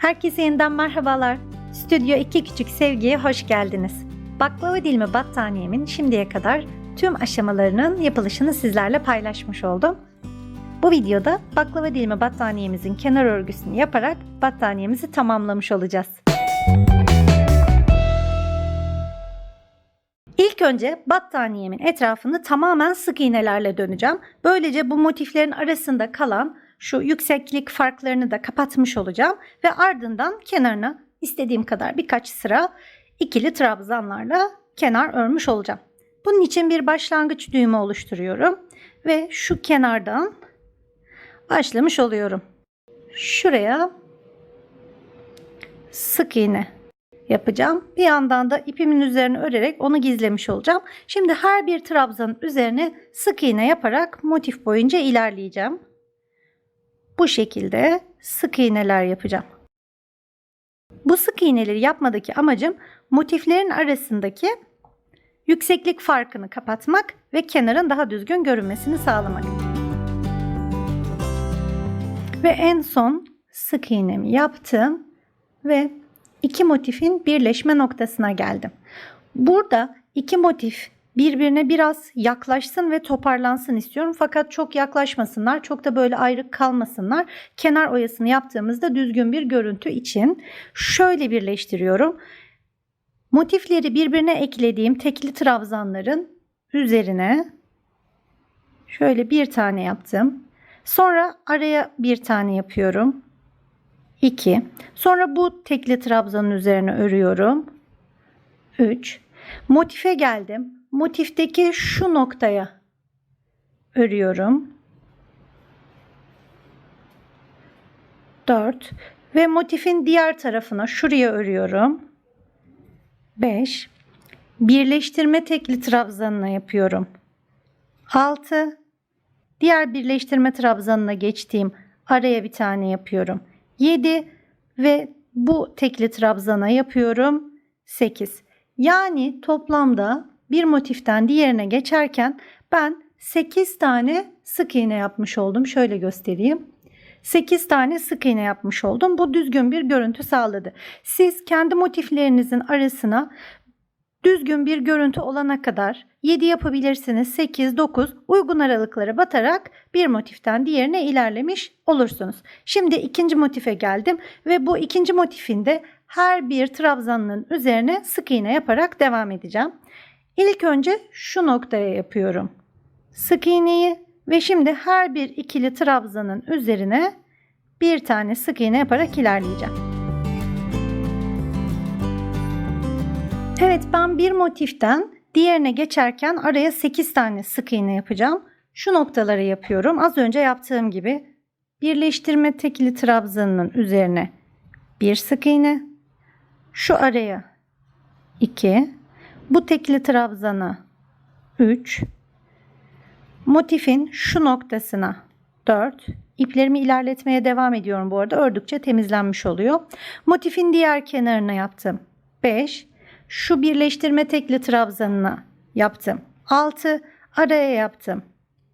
Herkese yeniden merhabalar. Stüdyo 2 Küçük Sevgi'ye hoş geldiniz. Baklava dilimi battaniyemin şimdiye kadar tüm aşamalarının yapılışını sizlerle paylaşmış oldum. Bu videoda baklava dilimi battaniyemizin kenar örgüsünü yaparak battaniyemizi tamamlamış olacağız. İlk önce battaniyemin etrafını tamamen sık iğnelerle döneceğim. Böylece bu motiflerin arasında kalan şu yükseklik farklarını da kapatmış olacağım ve ardından kenarına istediğim kadar birkaç sıra ikili trabzanlarla kenar örmüş olacağım. Bunun için bir başlangıç düğümü oluşturuyorum ve şu kenardan başlamış oluyorum. Şuraya sık iğne yapacağım. Bir yandan da ipimin üzerine örerek onu gizlemiş olacağım. Şimdi her bir trabzanın üzerine sık iğne yaparak motif boyunca ilerleyeceğim. Bu şekilde sık iğneler yapacağım. Bu sık iğneleri yapmadaki amacım motiflerin arasındaki yükseklik farkını kapatmak ve kenarın daha düzgün görünmesini sağlamak. Ve en son sık iğnemi yaptım ve iki motifin birleşme noktasına geldim. Burada iki motif birbirine biraz yaklaşsın ve toparlansın istiyorum. Fakat çok yaklaşmasınlar, çok da böyle ayrı kalmasınlar. Kenar oyasını yaptığımızda düzgün bir görüntü için şöyle birleştiriyorum. Motifleri birbirine eklediğim tekli trabzanların üzerine şöyle bir tane yaptım. Sonra araya bir tane yapıyorum. 2. Sonra bu tekli trabzanın üzerine örüyorum. 3. Motife geldim. Motifteki şu noktaya örüyorum. 4 ve motifin diğer tarafına şuraya örüyorum. 5 birleştirme tekli trabzanına yapıyorum. 6 diğer birleştirme trabzanına geçtiğim araya bir tane yapıyorum. 7 ve bu tekli trabzana yapıyorum 8. Yani toplamda bir motiften diğerine geçerken ben 8 tane sık iğne yapmış oldum. Şöyle göstereyim. 8 tane sık iğne yapmış oldum. Bu düzgün bir görüntü sağladı. Siz kendi motiflerinizin arasına düzgün bir görüntü olana kadar 7 yapabilirsiniz. 8, 9 uygun aralıklara batarak bir motiften diğerine ilerlemiş olursunuz. Şimdi ikinci motife geldim ve bu ikinci motifinde her bir trabzanın üzerine sık iğne yaparak devam edeceğim. İlk önce şu noktaya yapıyorum. Sık iğneyi ve şimdi her bir ikili trabzanın üzerine bir tane sık iğne yaparak ilerleyeceğim. Evet ben bir motiften diğerine geçerken araya 8 tane sık iğne yapacağım. Şu noktaları yapıyorum. Az önce yaptığım gibi birleştirme tekili trabzanının üzerine bir sık iğne, şu araya 2, bu tekli trabzana 3, motifin şu noktasına 4, iplerimi ilerletmeye devam ediyorum bu arada. Ördükçe temizlenmiş oluyor. Motifin diğer kenarına yaptım. 5, şu birleştirme tekli trabzanına yaptım. 6, araya yaptım.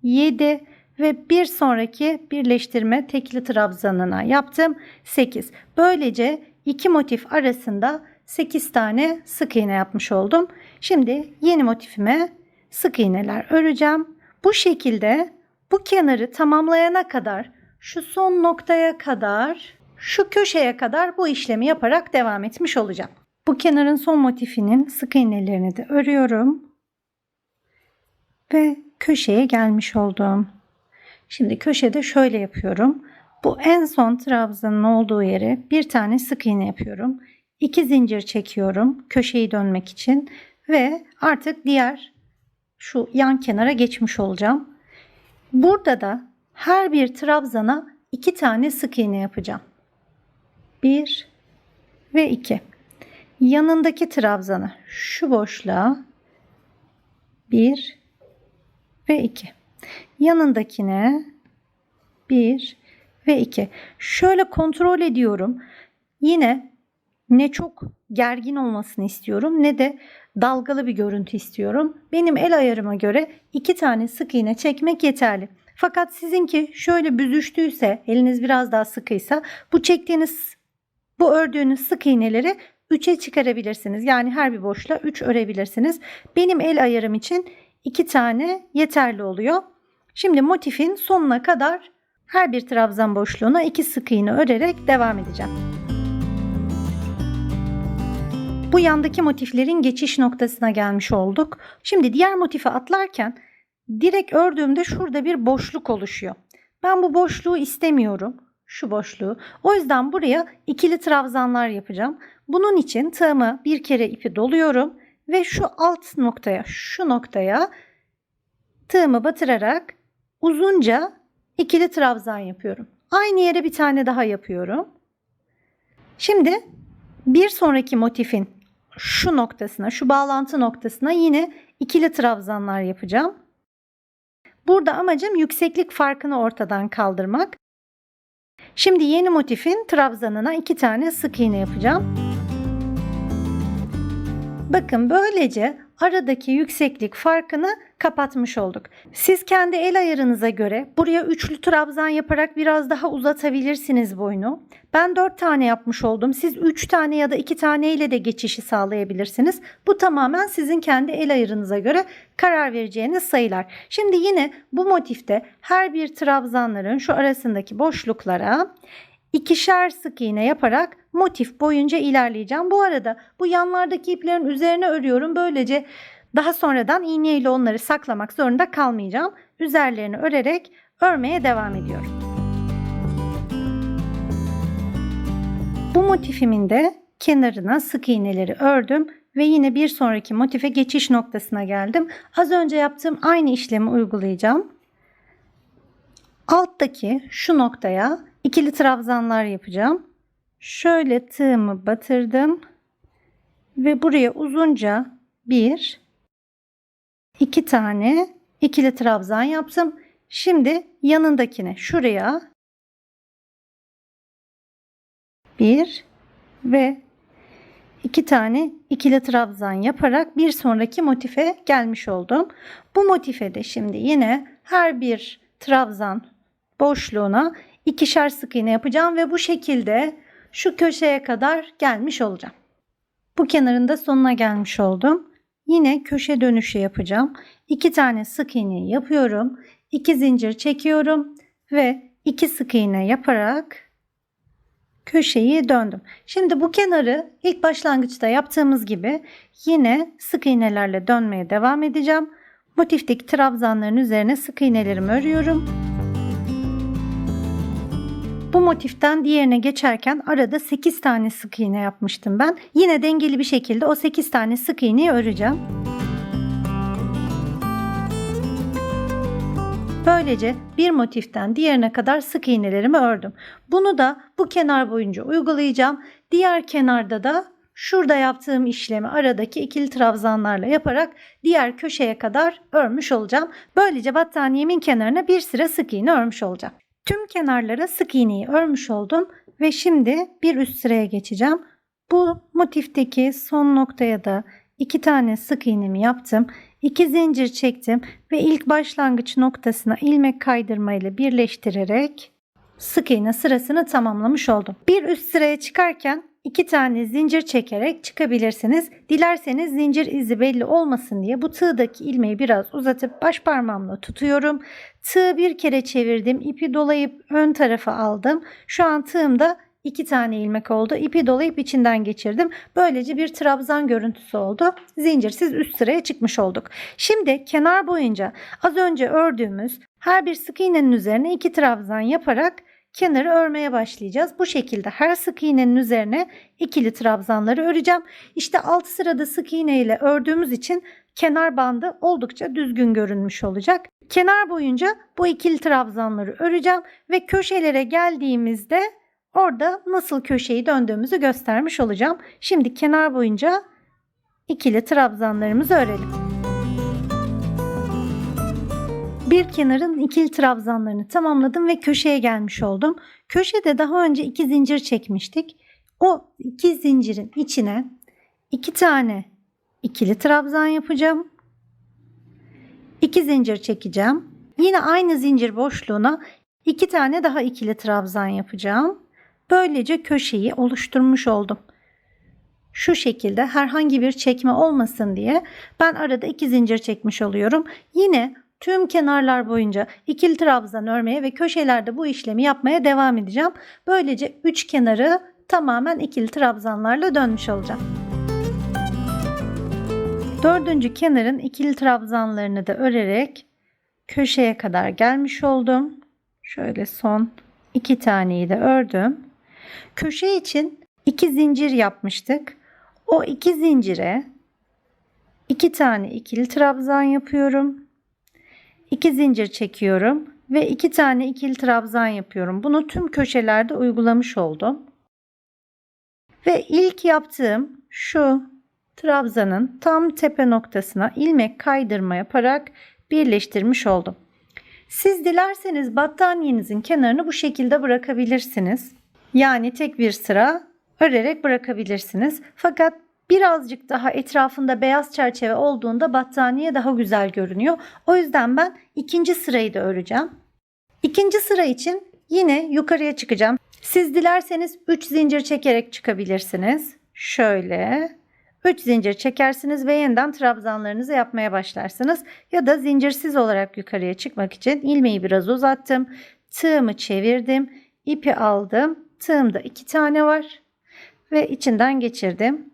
7 ve bir sonraki birleştirme tekli trabzanına yaptım. 8. Böylece iki motif arasında 8 tane sık iğne yapmış oldum. Şimdi yeni motifime sık iğneler öreceğim. Bu şekilde bu kenarı tamamlayana kadar şu son noktaya kadar şu köşeye kadar bu işlemi yaparak devam etmiş olacağım. Bu kenarın son motifinin sık iğnelerini de örüyorum. Ve köşeye gelmiş oldum. Şimdi köşede şöyle yapıyorum. Bu en son trabzanın olduğu yere bir tane sık iğne yapıyorum. İki zincir çekiyorum köşeyi dönmek için ve artık diğer şu yan kenara geçmiş olacağım. Burada da her bir trabzana iki tane sık iğne yapacağım. Bir ve iki. Yanındaki trabzana şu boşluğa bir ve iki. Yanındakine bir ve 2. Şöyle kontrol ediyorum. Yine ne çok gergin olmasını istiyorum ne de dalgalı bir görüntü istiyorum. Benim el ayarıma göre iki tane sık iğne çekmek yeterli. Fakat sizinki şöyle büzüştüyse, eliniz biraz daha sıkıysa bu çektiğiniz bu ördüğünüz sık iğneleri 3'e çıkarabilirsiniz. Yani her bir boşluğa 3 örebilirsiniz. Benim el ayarım için 2 tane yeterli oluyor. Şimdi motifin sonuna kadar her bir trabzan boşluğuna 2 sık iğne örerek devam edeceğim. Bu yandaki motiflerin geçiş noktasına gelmiş olduk. Şimdi diğer motife atlarken direkt ördüğümde şurada bir boşluk oluşuyor. Ben bu boşluğu istemiyorum. Şu boşluğu. O yüzden buraya ikili trabzanlar yapacağım. Bunun için tığımı bir kere ipi doluyorum ve şu alt noktaya, şu noktaya tığımı batırarak uzunca ikili trabzan yapıyorum. Aynı yere bir tane daha yapıyorum. Şimdi bir sonraki motifin şu noktasına, şu bağlantı noktasına yine ikili trabzanlar yapacağım. Burada amacım yükseklik farkını ortadan kaldırmak. Şimdi yeni motifin trabzanına iki tane sık iğne yapacağım. Bakın böylece aradaki yükseklik farkını kapatmış olduk. Siz kendi el ayarınıza göre buraya üçlü trabzan yaparak biraz daha uzatabilirsiniz boynu. Ben 4 tane yapmış oldum. Siz 3 tane ya da 2 tane ile de geçişi sağlayabilirsiniz. Bu tamamen sizin kendi el ayarınıza göre karar vereceğiniz sayılar. Şimdi yine bu motifte her bir trabzanların şu arasındaki boşluklara ikişer sık iğne yaparak motif boyunca ilerleyeceğim. Bu arada bu yanlardaki iplerin üzerine örüyorum. Böylece daha sonradan iğne ile onları saklamak zorunda kalmayacağım. Üzerlerini örerek örmeye devam ediyorum. Bu motifimin de kenarına sık iğneleri ördüm ve yine bir sonraki motife geçiş noktasına geldim. Az önce yaptığım aynı işlemi uygulayacağım. Alttaki şu noktaya ikili trabzanlar yapacağım. Şöyle tığımı batırdım ve buraya uzunca bir iki tane ikili trabzan yaptım. Şimdi yanındakine şuraya bir ve iki tane ikili trabzan yaparak bir sonraki motife gelmiş oldum. Bu motife de şimdi yine her bir trabzan boşluğuna ikişer sık iğne yapacağım ve bu şekilde şu köşeye kadar gelmiş olacağım. Bu kenarında sonuna gelmiş oldum. Yine köşe dönüşü yapacağım. İki tane sık iğne yapıyorum. İki zincir çekiyorum ve iki sık iğne yaparak köşeyi döndüm. Şimdi bu kenarı ilk başlangıçta yaptığımız gibi yine sık iğnelerle dönmeye devam edeceğim. Motifteki trabzanların üzerine sık iğnelerimi örüyorum. Bu motiften diğerine geçerken arada 8 tane sık iğne yapmıştım ben. Yine dengeli bir şekilde o 8 tane sık iğneyi öreceğim. Böylece bir motiften diğerine kadar sık iğnelerimi ördüm. Bunu da bu kenar boyunca uygulayacağım. Diğer kenarda da şurada yaptığım işlemi aradaki ikili trabzanlarla yaparak diğer köşeye kadar örmüş olacağım. Böylece battaniyemin kenarına bir sıra sık iğne örmüş olacağım. Tüm kenarlara sık iğneyi örmüş oldum ve şimdi bir üst sıraya geçeceğim. Bu motifteki son noktaya da iki tane sık iğnemi yaptım. İki zincir çektim ve ilk başlangıç noktasına ilmek kaydırma ile birleştirerek sık iğne sırasını tamamlamış oldum. Bir üst sıraya çıkarken iki tane zincir çekerek çıkabilirsiniz. Dilerseniz zincir izi belli olmasın diye bu tığdaki ilmeği biraz uzatıp baş parmağımla tutuyorum. Tığı bir kere çevirdim. ipi dolayıp ön tarafa aldım. Şu an tığımda iki tane ilmek oldu. İpi dolayıp içinden geçirdim. Böylece bir trabzan görüntüsü oldu. Zincirsiz üst sıraya çıkmış olduk. Şimdi kenar boyunca az önce ördüğümüz her bir sık iğnenin üzerine iki trabzan yaparak kenarı örmeye başlayacağız. Bu şekilde her sık iğnenin üzerine ikili trabzanları öreceğim. İşte alt sırada sık iğne ile ördüğümüz için kenar bandı oldukça düzgün görünmüş olacak. Kenar boyunca bu ikili trabzanları öreceğim ve köşelere geldiğimizde orada nasıl köşeyi döndüğümüzü göstermiş olacağım. Şimdi kenar boyunca ikili trabzanlarımızı örelim. Bir kenarın ikili trabzanlarını tamamladım ve köşeye gelmiş oldum. Köşede daha önce iki zincir çekmiştik. O iki zincirin içine iki tane ikili trabzan yapacağım. İki zincir çekeceğim. Yine aynı zincir boşluğuna iki tane daha ikili trabzan yapacağım. Böylece köşeyi oluşturmuş oldum. Şu şekilde herhangi bir çekme olmasın diye ben arada iki zincir çekmiş oluyorum. Yine tüm kenarlar boyunca ikili trabzan örmeye ve köşelerde bu işlemi yapmaya devam edeceğim. Böylece üç kenarı tamamen ikili trabzanlarla dönmüş olacağım. Dördüncü kenarın ikili trabzanlarını da örerek köşeye kadar gelmiş oldum. Şöyle son iki taneyi de ördüm. Köşe için iki zincir yapmıştık. O iki zincire iki tane ikili trabzan yapıyorum. İki zincir çekiyorum ve iki tane ikili trabzan yapıyorum. Bunu tüm köşelerde uygulamış oldum. Ve ilk yaptığım şu trabzanın tam tepe noktasına ilmek kaydırma yaparak birleştirmiş oldum. Siz dilerseniz battaniyenizin kenarını bu şekilde bırakabilirsiniz. Yani tek bir sıra örerek bırakabilirsiniz. Fakat birazcık daha etrafında beyaz çerçeve olduğunda battaniye daha güzel görünüyor. O yüzden ben ikinci sırayı da öreceğim. İkinci sıra için yine yukarıya çıkacağım. Siz dilerseniz 3 zincir çekerek çıkabilirsiniz. Şöyle 3 zincir çekersiniz ve yeniden trabzanlarınızı yapmaya başlarsınız. Ya da zincirsiz olarak yukarıya çıkmak için ilmeği biraz uzattım. Tığımı çevirdim. ipi aldım. Tığımda 2 tane var. Ve içinden geçirdim.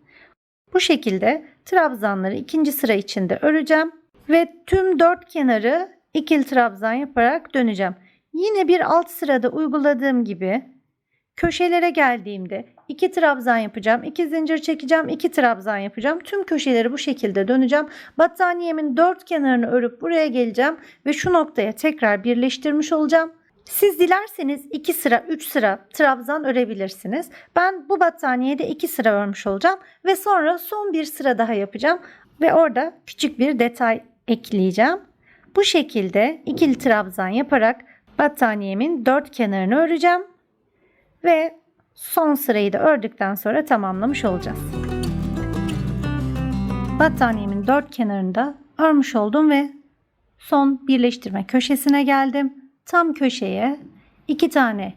Bu şekilde trabzanları ikinci sıra içinde öreceğim. Ve tüm dört kenarı ikili trabzan yaparak döneceğim. Yine bir alt sırada uyguladığım gibi köşelere geldiğimde iki trabzan yapacağım, iki zincir çekeceğim, iki trabzan yapacağım. Tüm köşeleri bu şekilde döneceğim. Battaniyemin dört kenarını örüp buraya geleceğim ve şu noktaya tekrar birleştirmiş olacağım. Siz dilerseniz 2 sıra 3 sıra trabzan örebilirsiniz. Ben bu battaniyede 2 sıra örmüş olacağım ve sonra son bir sıra daha yapacağım ve orada küçük bir detay ekleyeceğim. Bu şekilde ikili trabzan yaparak battaniyemin dört kenarını öreceğim ve son sırayı da ördükten sonra tamamlamış olacağız. Battaniyemin dört kenarında örmüş oldum ve son birleştirme köşesine geldim. Tam köşeye iki tane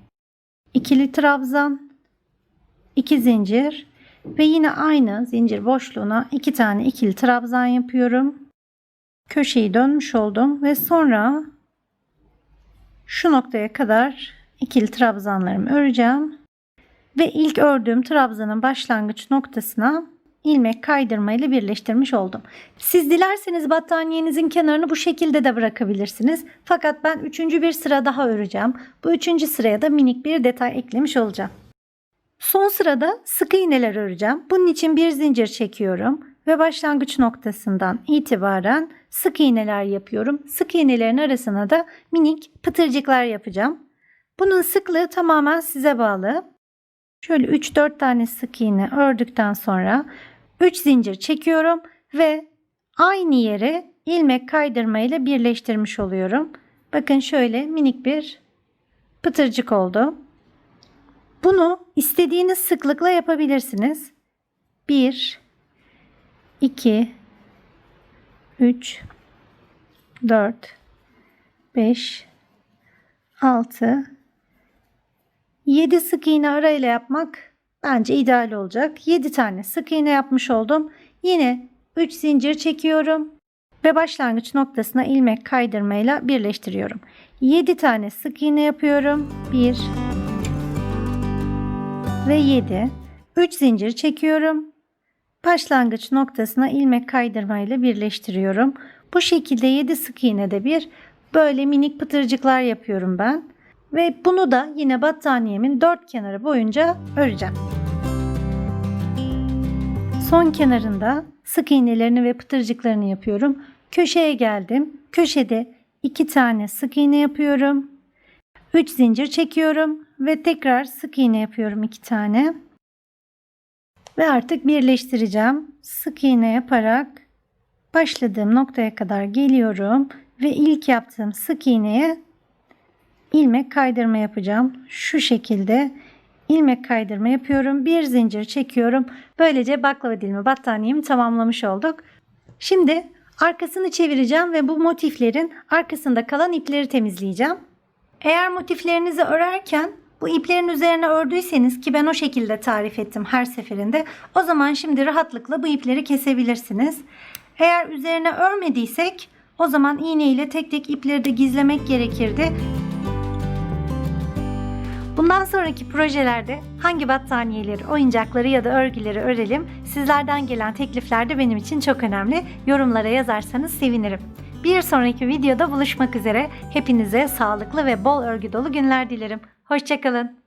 ikili trabzan, iki zincir ve yine aynı zincir boşluğuna iki tane ikili trabzan yapıyorum. Köşeyi dönmüş oldum ve sonra şu noktaya kadar ikili trabzanlarımı öreceğim. Ve ilk ördüğüm trabzanın başlangıç noktasına ilmek kaydırma ile birleştirmiş oldum. Siz dilerseniz battaniyenizin kenarını bu şekilde de bırakabilirsiniz. Fakat ben üçüncü bir sıra daha öreceğim. Bu üçüncü sıraya da minik bir detay eklemiş olacağım. Son sırada sık iğneler öreceğim. Bunun için bir zincir çekiyorum ve başlangıç noktasından itibaren sık iğneler yapıyorum. Sık iğnelerin arasına da minik pıtırcıklar yapacağım. Bunun sıklığı tamamen size bağlı. Şöyle 3-4 tane sık iğne ördükten sonra 3 zincir çekiyorum ve aynı yere ilmek kaydırma ile birleştirmiş oluyorum. Bakın şöyle minik bir pıtırcık oldu. Bunu istediğiniz sıklıkla yapabilirsiniz. 1 2 3 4 5 6 7 sık iğne arayla yapmak bence ideal olacak. 7 tane sık iğne yapmış oldum. Yine 3 zincir çekiyorum ve başlangıç noktasına ilmek kaydırmayla birleştiriyorum. 7 tane sık iğne yapıyorum. 1 ve 7. 3 zincir çekiyorum. Başlangıç noktasına ilmek kaydırmayla birleştiriyorum. Bu şekilde 7 sık iğnede bir böyle minik pıtırcıklar yapıyorum ben. Ve bunu da yine battaniyemin dört kenarı boyunca öreceğim. Son kenarında sık iğnelerini ve pıtırcıklarını yapıyorum. Köşeye geldim. Köşede iki tane sık iğne yapıyorum. 3 zincir çekiyorum ve tekrar sık iğne yapıyorum iki tane. Ve artık birleştireceğim. Sık iğne yaparak başladığım noktaya kadar geliyorum ve ilk yaptığım sık iğneye ilmek kaydırma yapacağım. Şu şekilde ilmek kaydırma yapıyorum. Bir zincir çekiyorum. Böylece baklava dilimi battaniyemi tamamlamış olduk. Şimdi arkasını çevireceğim ve bu motiflerin arkasında kalan ipleri temizleyeceğim. Eğer motiflerinizi örerken Bu iplerin üzerine ördüyseniz ki ben o şekilde tarif ettim her seferinde. O zaman şimdi rahatlıkla bu ipleri kesebilirsiniz. Eğer üzerine örmediysek o zaman iğne ile tek tek ipleri de gizlemek gerekirdi. Bundan sonraki projelerde hangi battaniyeleri, oyuncakları ya da örgüleri örelim? Sizlerden gelen teklifler de benim için çok önemli. Yorumlara yazarsanız sevinirim. Bir sonraki videoda buluşmak üzere. Hepinize sağlıklı ve bol örgü dolu günler dilerim. Hoşçakalın.